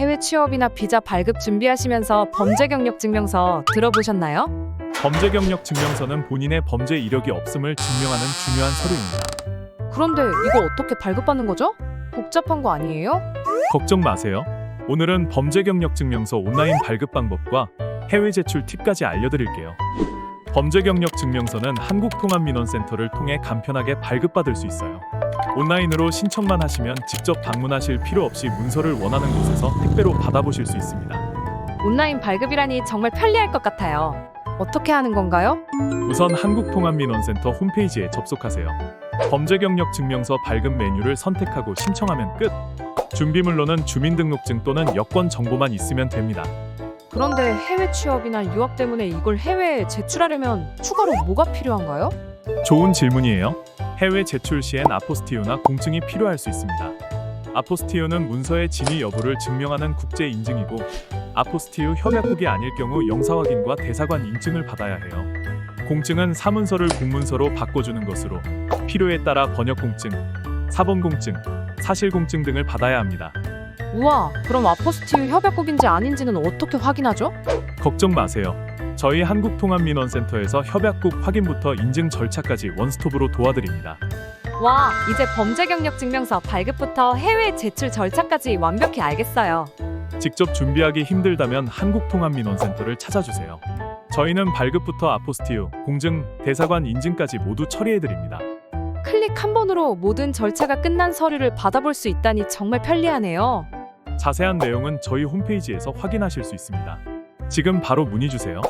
해외 취업이나 비자 발급 준비하시면서 범죄 경력 증명서 들어보셨나요? 범죄 경력 증명서는 본인의 범죄 이력이 없음을 증명하는 중요한 서류입니다. 그런데 이거 어떻게 발급받는 거죠? 복잡한 거 아니에요? 걱정 마세요. 오늘은 범죄 경력 증명서 온라인 발급 방법과 해외 제출 팁까지 알려드릴게요. 범죄 경력 증명서는 한국통합민원센터를 통해 간편하게 발급받을 수 있어요. 온라인으로 신청만 하시면 직접 방문하실 필요 없이 문서를 원하는 곳에서 택배로 받아보실 수 있습니다. 온라인 발급이라니 정말 편리할 것 같아요. 어떻게 하는 건가요? 우선 한국통합민원센터 홈페이지에 접속하세요. 범죄 경력 증명서 발급 메뉴를 선택하고 신청하면 끝. 준비물로는 주민등록증 또는 여권 정보만 있으면 됩니다. 그런데 해외 취업이나 유학 때문에 이걸 해외에 제출하려면 추가로 뭐가 필요한가요? 좋은 질문이에요. 해외 제출 시엔 아포스티오나 공증이 필요할 수 있습니다. 아포스티오는 문서의 진위 여부를 증명하는 국제 인증이고 아포스티오 협약국이 아닐 경우 영사 확인과 대사관 인증을 받아야 해요. 공증은 사문서를 공문서로 바꿔주는 것으로 필요에 따라 번역 공증, 사본 공증, 사실 공증 등을 받아야 합니다. 우와, 그럼 아포스티유 협약국인지 아닌지는 어떻게 확인하죠? 걱정 마세요. 저희 한국통합민원센터에서 협약국 확인부터 인증 절차까지 원스톱으로 도와드립니다. 와, 이제 범죄 경력 증명서 발급부터 해외 제출 절차까지 완벽히 알겠어요. 직접 준비하기 힘들다면 한국통합민원센터를 찾아주세요. 저희는 발급부터 아포스티우, 공증, 대사관 인증까지 모두 처리해드립니다. 클릭 한 번으로 모든 절차가 끝난 서류를 받아볼 수 있다니 정말 편리하네요. 자세한 내용은 저희 홈페이지에서 확인하실 수 있습니다. 지금 바로 문의 주세요.